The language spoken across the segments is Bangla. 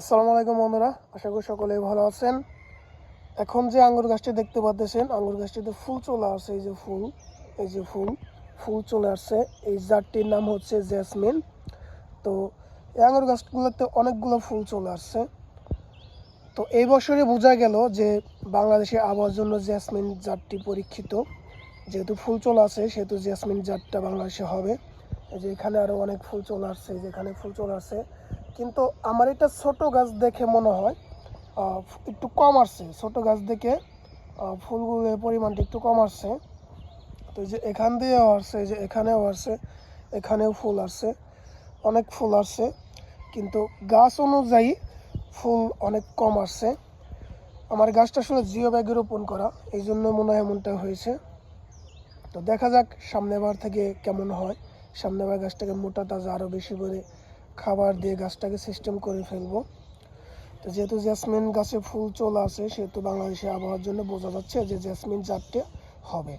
আসসালামু আলাইকুম বন্ধুরা, আশা করি সকলেই ভালো আছেন। এখন যে আঙ্গুর গাছটি দেখতে পাচ্ছেন, আঙ্গুর গাছটিতে ফুল চলে আসছে, এই যে ফুল, এই যে ফুল ফুল চলে আসছে। এই জাতটির নাম হচ্ছে জেসমিন। তো এই আঙ্গুর গাছগুলোতে অনেকগুলো ফুল চলে আসছে। তো এই বছরে বোঝা গেল যে বাংলাদেশে আবহাওয়ার জন্য জেসমিন জাতটি পরীক্ষিত। যেহেতু ফুল চলে আসে সেহেতু জেসমিন জাতটা বাংলাদেশে হবে। এই যে এখানে আরও অনেক ফুল চলে আসছে যেখানে ফুল চলে আসছে। কিন্তু আমার এটা ছোট গাছ দেখে মনে হয় একটু কম আসছে। ছোট গাছ দেখে ফুলগুলোর পরিমাণটা একটু কম আসছে। তো যে এখান দিয়েও আসছে যে এখানেও আসছে, এখানেও ফুল আসছে, অনেক ফুল আসছে। কিন্তু গাছ অনুযায়ী ফুল অনেক কম আসছে। আমার গাছটা আসলে জিও ব্যাগে রোপণ করা, এই জন্য মনে হয় এমনটা হয়েছে। তো দেখা যাক সামনেবার থেকে কেমন হয়। সামনেবার গাছটাকে মোটা, তাজা আরও বেশি করে খাবার দিয়ে গাছটাকে সিস্টেম করে ফেলব। তো যেহেতু জেসমিন গাছে ফুল চলে আসে, সেহেতু বাংলাদেশে আবহাওয়ার জন্য বোঝা যাচ্ছে যে জেসমিন জাতটি হবে।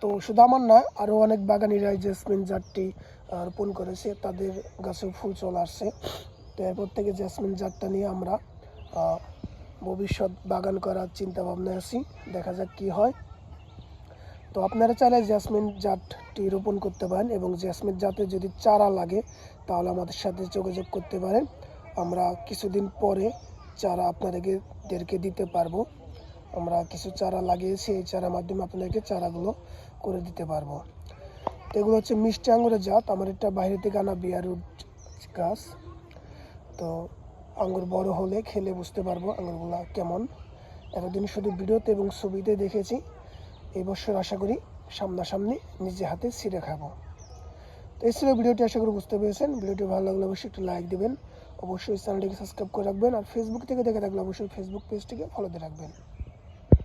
তো শুধু আমার না আরও অনেক বাগানিরাই জেসমিন জাতটি রোপণ করেছে, তাদের গাছে ফুল চলে আসছে। তো এরপর থেকে জেসমিন জাতটা নিয়ে আমরা ভবিষ্যৎ বাগান করার চিন্তা ভাবনা আছি। দেখা যাক কি হয়। তো আপনারা চাইলে জ্যাসমিন জাতটি রোপণ করতে পারেন এবং জ্যাসমিন জাতের যদি চারা লাগে, তাহলে আমাদের সাথে যোগাযোগ করতে পারেন। আমরা কিছুদিন পরে চারা আপনাদেরকে দিতে পারব। আমরা কিছু চারা লাগিয়েছি, এই চারার মাধ্যমে আপনাদেরকে চারাগুলো করে দিতে পারব। তো এগুলো হচ্ছে মিষ্টি আঙুরের জাত। আমার এটা বাইরে থেকে আনা বিয়ারুট গাছ। তো আঙুর বড় হলে খেলে বুঝতে পারব আঙুরগুলো কেমন। এতদিন শুধু ভিডিওতে এবং ছবিতে দেখেছি। এই বছর আশা করি সামনাসামনি নিজে হাতে ছিঁড়ে খাব। তো এই ছিল ভিডিওটি, আশা করি বুঝতে পেরেছেন। ভিডিওটি ভালো লাগলে অবশ্যই একটু লাইক দেবেন। অবশ্যই চ্যানেলটিকে সাবস্ক্রাইব করে রাখবেন। আর ফেসবুক থেকে দেখে থাকলে অবশ্যই ফেসবুক পেজটিকে ফলো দিয়ে রাখবেন।